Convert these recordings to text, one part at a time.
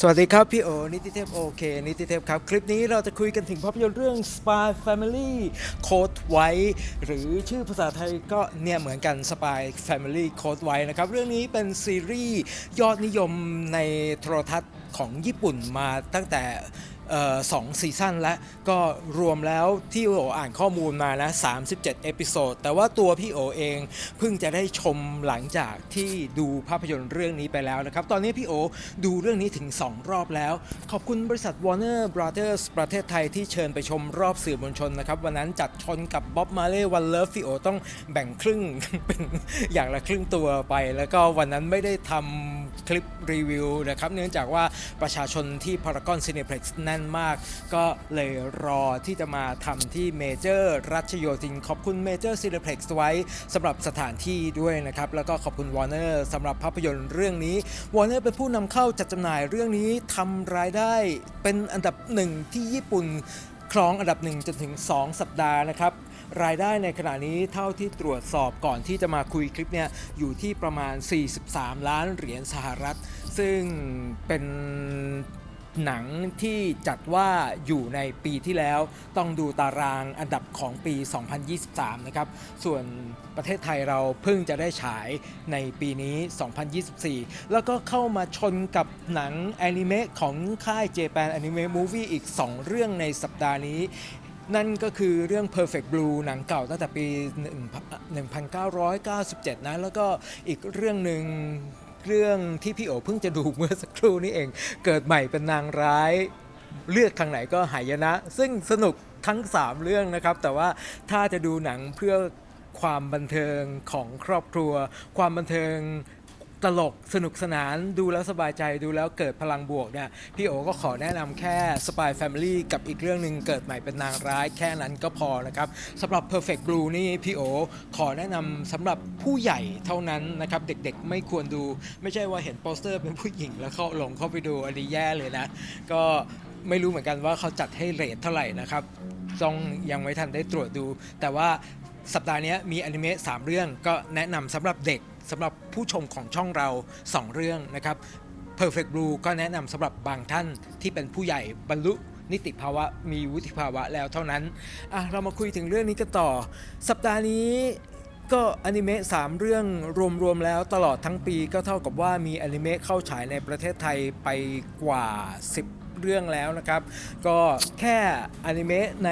สวัสดีครับ พี่โอ นิติเทพโอเค นิติเทพครับ คลิปนี้เราจะคุยกันถึงภาพยนตร์เรื่อง Spy Family Code White หรือชื่อภาษาไทยก็เนี่ยเหมือนกัน Spy Family Code White นะครับ เรื่องนี้เป็นซีรีส์ยอดนิยมในโทรทัศน์ของญี่ปุ่นมาตั้งแต่ สองซีซั่นแล้วก็รวมแล้วที่โออ่านข้อมูลมานะ37 เอพิโซด แต่ว่าตัวพี่โอเองเพิ่งจะได้ชมหลังจากที่ดูภาพยนตร์เรื่องนี้ไปแล้วนะครับ ตอนนี้พี่โอดูเรื่องนี้ถึง 2 รอบแล้ว ขอบคุณบริษัท Warner Brothers ประเทศไทยที่เชิญไปชมรอบสื่อมวลชนนะครับ วันนั้นจัดชนกับบ๊อบมาเล่วันเลิฟพี่โอต้องแบ่งครึ่งเป็นอย่างละครึ่งตัวไป แล้วก็วันนั้นไม่ได้ทำคลิปรีวิวนะครับ เนื่องจากว่าประชาชนที่พารากอนซีเนเพล็กซ์แน่นมาก ก็เลยรอที่จะมาทำที่เมเจอร์รัชโยธิน ขอบคุณเมเจอร์ซีเนเพล็กซ์ไว้สำหรับสถานที่ด้วยนะครับ แล้วก็ขอบคุณวอร์เนอร์สำหรับภาพยนตร์เรื่องนี้วอร์เนอร์เป็นผู้นำเข้าจัดจำหน่ายเรื่องนี้ทำรายได้เป็นอันดับหนึ่งที่ญี่ปุ่นครองอันดับ1จนถึง 2 สัปดาห์นะครับ รายได้ในขณะนี้เท่าที่ตรวจสอบก่อนที่จะมาคุยคลิปเนี่ยอยู่ที่ประมาณ 43 ล้านเหรียญสหรัฐ ซึ่งเป็น หนังที่จัดว่าอยู่ในปีที่แล้วต้องดูตารางอันดับของปี 2023 นะครับ ส่วนประเทศไทยเราเพิ่งจะได้ฉายในปีนี้ 2024 แล้วก็เข้ามาชนกับหนังแอนิเมะของค่าย Japan Anime Movie อีก 2 เรื่องในสัปดาห์นี้นั่นก็คือเรื่อง Perfect Blue หนังเก่าตั้งแต่ปี 1997 นะ แล้วก็อีกเรื่องหนึ่ง เรื่องที่พี่โอเพิ่งจะดูเมื่อสักครู่นี้เอง เกิดใหม่เป็นนางร้าย เลือกทางไหนก็หายนะ ซึ่งสนุกทั้ง 3 เรื่องนะครับ แต่ว่าถ้าจะดูหนังเพื่อความบันเทิงของครอบครัว ความบันเทิง ตลกสนุกสนานดูแล้วสบายใจดูแล้วเกิดพลังบวกเนี่ยพี่โอก็ขอแนะนำแค่ Spy Family กับอีกเรื่องหนึ่งเกิดใหม่เป็นนางร้ายแค่นั้นก็พอนะครับสำหรับ Perfect Blue นี่พี่โอขอแนะนำสำหรับผู้ใหญ่เท่านั้นนะครับเด็กๆไม่ควรดู ไม่ใช่ว่าเห็นโปสเตอร์เป็นผู้หญิงแล้วเข้าหลงเข้าไปดูอันนี้แย่เลยนะ ก็ไม่รู้เหมือนกันว่าเขาจัดให้เรทเท่าไหร่นะครับต้องยังไม่ทันได้ตรวจดู แต่ว่าสัปดาห์นี้มีอนิเมะ3เรื่องก็แนะนำสำหรับเด็ก สำหรับผู้ชมของช่องเรา 2 เรื่องนะครับ Perfect Blue ก็แนะนำสำหรับบางท่านที่เป็นผู้ใหญ่บรรลุนิติภาวะมีวุฒิภาวะแล้วเท่านั้นอะเรามาคุยถึงเรื่องนี้กันต่อ สัปดาห์นี้ก็อนิเมะ3เรื่องรวมๆแล้วตลอดทั้งปีก็เท่ากับว่ามีอนิเมะเข้าฉายในประเทศไทยไปกว่า 10 เรื่องแล้วนะครับ ก็แค่อนิเมะใน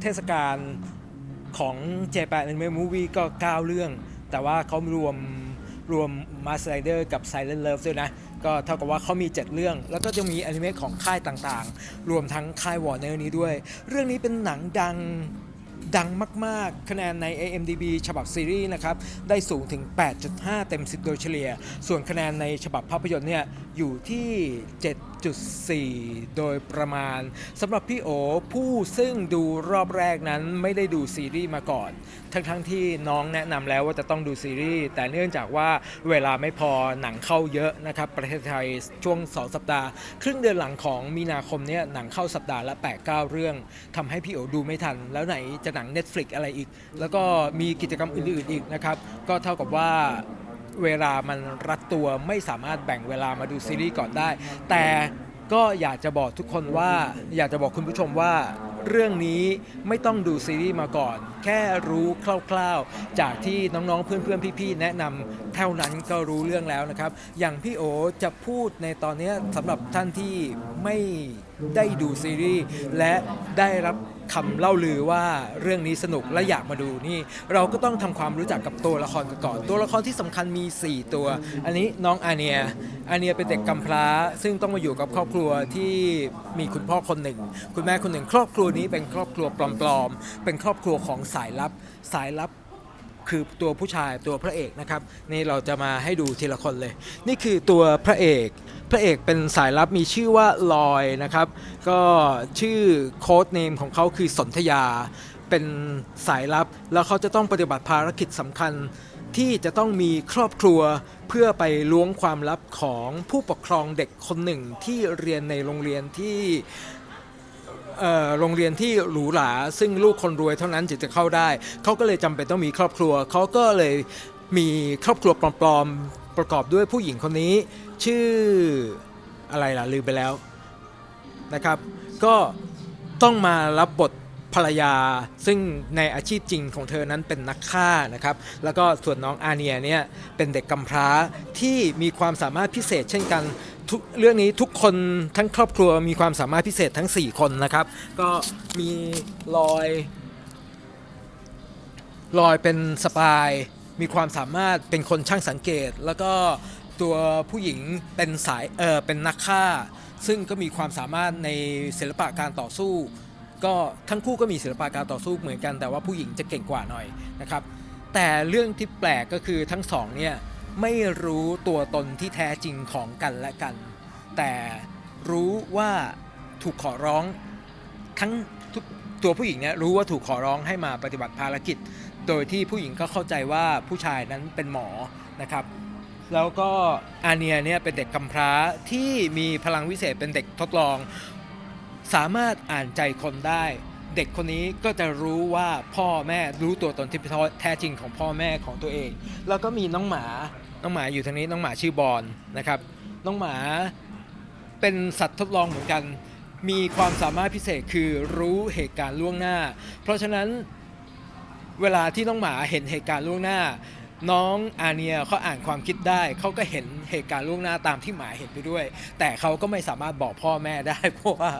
เทศกาลของ Japan Anime Movie ก็ 9 เรื่อง แต่ว่าเขารวมรวม Master Rider กับ Silent Love ด้วยนะ ก็เท่ากับว่าเขามี 7 เรื่อง แล้วก็จะมีอนิเมะของค่ายต่างๆ รวมทั้งค่าย Warner นี้ด้วย เรื่องนี้เป็นหนังดังดังมาก ๆ คะแนนใน AMDB ฉบับซีรีส์นะครับ ได้สูงถึง 8.5 เต็ม 10 โดยเฉลี่ย ส่วนคะแนนในฉบับภาพยนตร์เนี่ย อยู่ที่ 7.4โดยประมาณสำหรับพี่โอผู้ซึ่งดูรอบแรกนั้นไม่ได้ดูซีรีส์มาก่อน ทั้งๆที่น้องแนะนำแล้วว่าจะต้องดูซีรีส์แต่เนื่องจากว่าเวลาไม่พอหนังเข้าเยอะนะครับ ประเทศไทยช่วง 2 สัปดาห์ ครึ่งเดือนหลังของมีนาคมเนี่ยหนังเข้าสัปดาห์ละ 8-9 เรื่องทำให้พี่โอดูไม่ทัน แล้วไหนจะหนัง Netflix อะไรอีก แล้วก็มีกิจกรรมอื่นๆอีกนะครับก็เท่ากับว่า เวลามันรัดตัวไม่สามารถแบ่งเวลามาดูซีรีส์ก่อนได้ แต่ก็อยากจะบอกทุกคนว่า อยากจะบอกคุณผู้ชมว่า เรื่องนี้ไม่ต้องดูซีรีส์มาก่อน แค่รู้คร่าวๆ จากที่น้องๆเพื่อนๆพี่ๆแนะนำเท่านั้นก็รู้เรื่องแล้วนะครับ อย่างพี่โอจะพูดในตอนนี้สำหรับท่านที่ไม่ได้ดูซีรีส์และได้รับ คำเล่าลือว่าเรื่องนี้สนุกและอยากมาดูนี่ เราก็ต้องทำความรู้จักกับตัวละครกันก่อน ตัวละครที่สำคัญมี 4 ตัว อันนี้น้องอาเนียอาเนียเป็นเด็กกำพร้า ซึ่งต้องมาอยู่กับครอบครัวที่มีคุณพ่อคนหนึ่ง คุณแม่คนหนึ่ง ครอบครัวนี้เป็นครอบครัวปลอมๆเป็นครอบครัวของสายลับสายลับ คือตัวผู้ชายตัวพระเอกนะครับนี่เราจะมาให้ดูทีละคนเลย นี่คือตัวพระเอกพระเอกเป็นสายลับมีชื่อว่าลอยนะครับ ก็ชื่อโค้ดเนมของเขาคือสนธยา เป็นสายลับแล้วเขาจะต้องปฏิบัติภารกิจสำคัญที่จะต้องมีครอบครัวเพื่อไปล้วงความลับของผู้ปกครองเด็กคนหนึ่งที่เรียนในโรงเรียนที่ โรงเรียนที่หรูหราซึ่งลูกคนรวยเท่านั้นจึงจะเข้าได้ เขาก็เลยจำเป็นต้องมีครอบครัว เขาก็เลยมีครอบครัวปลอมๆประกอบด้วยผู้หญิงคนนี้ ชื่ออะไรล่ะลืมไปแล้วนะครับ ก็ต้องมารับบทภรรยาซึ่งในอาชีพจริงของเธอนั้นเป็นนักฆ่านะครับ แล้วก็ส่วนน้องอาเนียเนี่ยเป็นเด็กกำพร้าที่มีความสามารถพิเศษเช่นกัน ทุกเรื่องนี้ทุกคนทั้งครอบครัวมีความสามารถพิเศษทั้ง 4 คนนะครับ ก็มีลอยลอยเป็นสปาย มีความสามารถเป็นคนช่างสังเกต แล้วก็ตัวผู้หญิงเป็นสายเออเป็นนักฆ่า ซึ่งก็มีความสามารถในศิลปะการต่อสู้ ก็ทั้งคู่ก็มีศิลปะการต่อสู้เหมือนกันแต่ว่าผู้หญิงจะเก่งกว่าหน่อยนะครับ แต่เรื่องที่แปลกก็คือทั้งสองเนี่ย ไม่รู้ตัวตนที่แท้จริงของกันและกัน แต่รู้ว่าถูกขอร้องทั้งทุกตัวผู้หญิงเนี่ยรู้ว่าถูกขอร้องให้มาปฏิบัติภารกิจ โดยที่ผู้หญิงก็เข้าใจว่าผู้ชายนั้นเป็นหมอนะครับ แล้วก็อาเนียเนี่ยเป็นเด็กกำพร้าที่มีพลังวิเศษเป็นเด็กทดลอง สามารถอ่านใจคนได้ เด็กคนนี้ก็จะรู้ว่าพ่อแม่รู้ตัวตนที่แท้จริงของพ่อแม่ของตัวเอง แล้วก็มีน้องหมา น้องหมาอยู่ทางนี้น้องหมาชื่อบอลนะครับ น้องหมาเป็นสัตว์ทดลองเหมือนกัน มีความสามารถพิเศษคือรู้เหตุการณ์ล่วงหน้า เพราะฉะนั้นเวลาที่น้องหมาเห็นเหตุการณ์ล่วงหน้า น้องอาเนียเขาอ่านความคิดได้ เขาก็เห็นเหตุการณ์ล่วงหน้าตามที่หมายเห็นไปด้วย แต่เขาก็ไม่สามารถบอกพ่อแม่ได้ เพราะว่า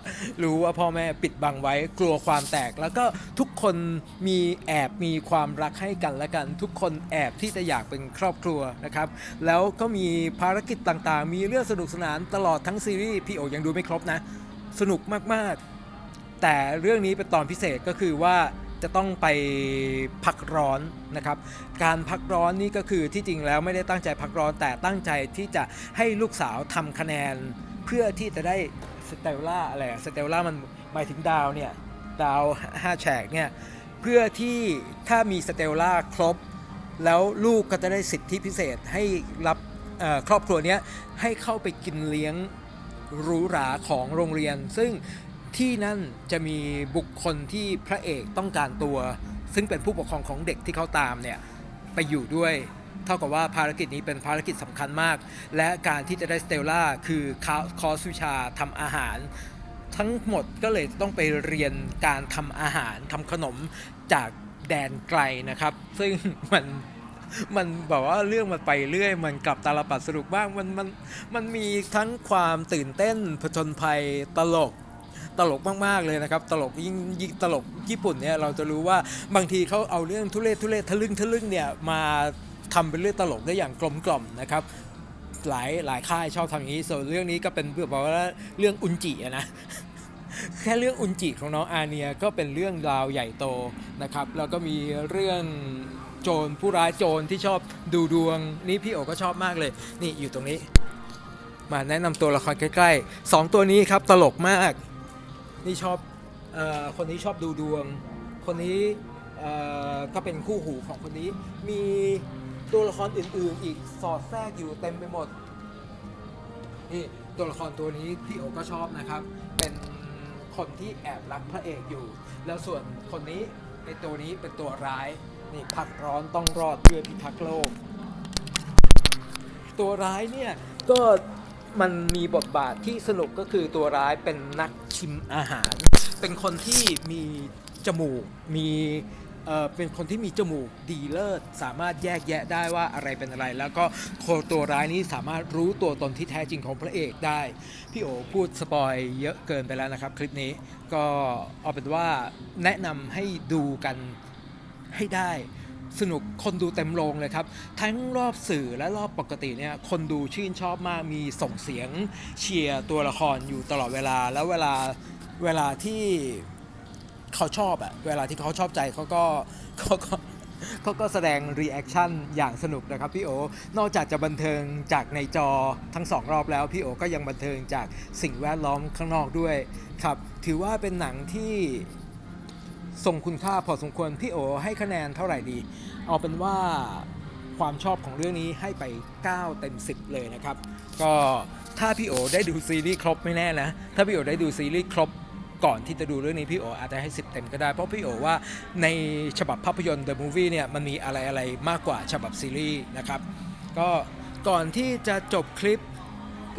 รู้ว่าพ่อแม่ปิดบังไว้กลัวความแตก แล้วก็ทุกคนมีแอบมีความรักให้กันและกัน ทุกคนแอบที่จะอยากเป็นครอบครัวนะครับ แล้วก็มีภารกิจต่างๆ มีเรื่องสนุกสนานตลอดทั้งซีรีส์พี่โอยังดูไม่ครบนะ สนุกมากๆ แต่เรื่องนี้เป็นตอนพิเศษก็คือว่า จะต้องไปพักร้อนนะครับ การพักร้อนนี่ก็คือที่จริงแล้วไม่ได้ตั้งใจพักร้อนแต่ตั้งใจที่จะให้ลูกสาวทำคะแนน เพื่อที่จะได้สเตลล่าอะไรสเตลล่ามันหมายถึงดาวเนี่ยดาว5แฉกเนี่ยเพื่อที่ถ้ามีสเตลล่าครบ แล้วลูกก็จะได้สิทธิพิเศษให้รับครอบครัวเนี้ยให้เข้าไปกินเลี้ยงหรูหราของโรงเรียน ซึ่ง ที่นั่นจะมีบุคคลที่พระเอกต้องการตัว ซึ่งเป็นผู้ปกครองของเด็กที่เขาตามเนี่ยไปอยู่ด้วย เท่ากับว่าภารกิจนี้เป็นภารกิจสำคัญมาก และการที่จะได้สเตลล่าคือคอร์สวิชาทำอาหาร ทั้งหมดก็เลยต้องไปเรียนการทำอาหารทำขนมจากแดนไกลนะครับ ซึ่งมันมันแบบว่าเรื่องมันไปเรื่อย มันกลับตาลปัดสนุกบ้างมันมันมันมีทั้งความตื่นเต้นผจญภัยตลก ตลกมากๆเลยนะครับ ตลกยิ่งยิ่งตลกญี่ปุ่นเนี่ยเราจะรู้ว่าบางทีเขาเอาเรื่องทุเรศทุเรศทะลึ่งทะลึ่งเนี่ยมาทำเป็นเรื่องตลกได้อย่างกลมกล่อมนะครับหลายหลายค่ายชอบทำอย่างนี้ ส่วนเรื่องนี้ก็เป็นแบบว่าเรื่องอุนจิอะนะแค่เรื่องอุนจิของน้องอาเนียก็เป็นเรื่องราวใหญ่โตนะครับแล้วก็มีเรื่องโจรผู้ร้ายโจรที่ชอบดูดวงนี่พี่โอก็ชอบมากเลย นี่อยู่ตรงนี้ มาแนะนำตัวละครใกล้ๆสองตัวนี้ครับตลกมาก นี่ชอบอคนนี้ชอบดูดวง คนนี้ก็เป็นคู่หูของคนนี้ มีตัวละครอื่นๆ อีกสอดแทรกอยู่เต็มไปหมด นี่ตัวละครตัวนี้พี่โอก็ชอบนะครับ เป็นคนที่แอบรักพระเอกอยู่ แล้วส่วนคนนี้ในตัวนี้เป็นตัวร้าย นี่พักร้อนต้องรอดเพื่อพิทักษ์โลก ตัวร้ายเนี่ยก็ มันมีบทบาทที่สนุกก็คือตัวร้ายเป็นนักชิมอาหาร เป็นคนที่มีจมูกมีเอ่อเป็นคนที่มีจมูกดีเลิศสามารถแยกแยะได้ว่าอะไรเป็นอะไร แล้วก็โคตัวร้ายนี้สามารถรู้ตัวตนที่แท้จริงของพระเอกได้ พี่โอพูดสปอยเยอะเกินไปแล้วนะครับ คลิปนี้ก็เอาเป็นว่าแนะนำให้ดูกันให้ได้ สนุกคนดูเต็มโรงเลยครับ ทั้งรอบสื่อและรอบปกติเนี่ยคนดูชื่นชอบมากมีส่งเสียงเชียร์ตัวละครอยู่ตลอดเวลาแล้วเวลาเวลาที่เขาชอบอะเวลาที่เขาชอบใจเขาก็เขาก็เขาก็แสดงรีแอคชั่นอย่างสนุกนะครับพี่โอนอกจากจะบันเทิงจากในจอทั้งสองรอบแล้วพี่โอก็ยังบันเทิงจากสิ่งแวดล้อมข้างนอกด้วยครับ ถือว่าเป็นหนังที่ ทรงคุณค่าพอสมควรพี่โอให้คะแนนเท่าไหร่ดี เอาเป็นว่าความชอบของเรื่องนี้ให้ไป 9 เต็ม 10 เลยนะครับ ก็ถ้าพี่โอได้ดูซีรีส์ครบไม่แน่นะ ถ้าพี่โอได้ดูซีรีส์ครบก่อนที่จะดูเรื่องนี้พี่โออาจจะให้ 10 เต็มก็ได้ เพราะพี่โอว่าในฉบับภาพยนตร์ The Movie เนี่ยมันมีอะไรอะไรมากกว่าฉบับซีรีส์นะครับ ก็ก่อนที่จะจบคลิป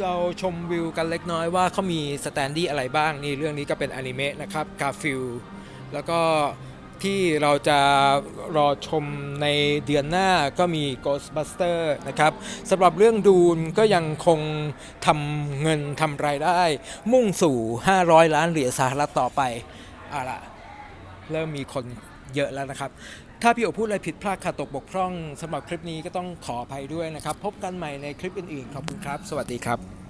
เราชมวิวกันเล็กน้อยว่าเขามีสแตนดี้อะไรบ้างนี่เรื่องนี้ก็เป็นอนิเมะนะครับกาฟิล แล้วก็ที่เราจะรอชมในเดือนหน้าก็มี Ghostbuster นะครับสำหรับเรื่องดูนก็ยังคงทำเงินทำรายได้ มุ่งสู่ 500 ล้านเหรียญสหรัฐต่อไปอาล่ะเริ่มมีคนเยอะแล้วนะครับ ถ้าพี่โอพูดอะไรผิดพลาดขาดตกบกพร่องสำหรับคลิปนี้ก็ต้องขออภัยด้วยนะครับ พบกันใหม่ในคลิปอื่นๆ ขอบคุณครับ สวัสดีครับ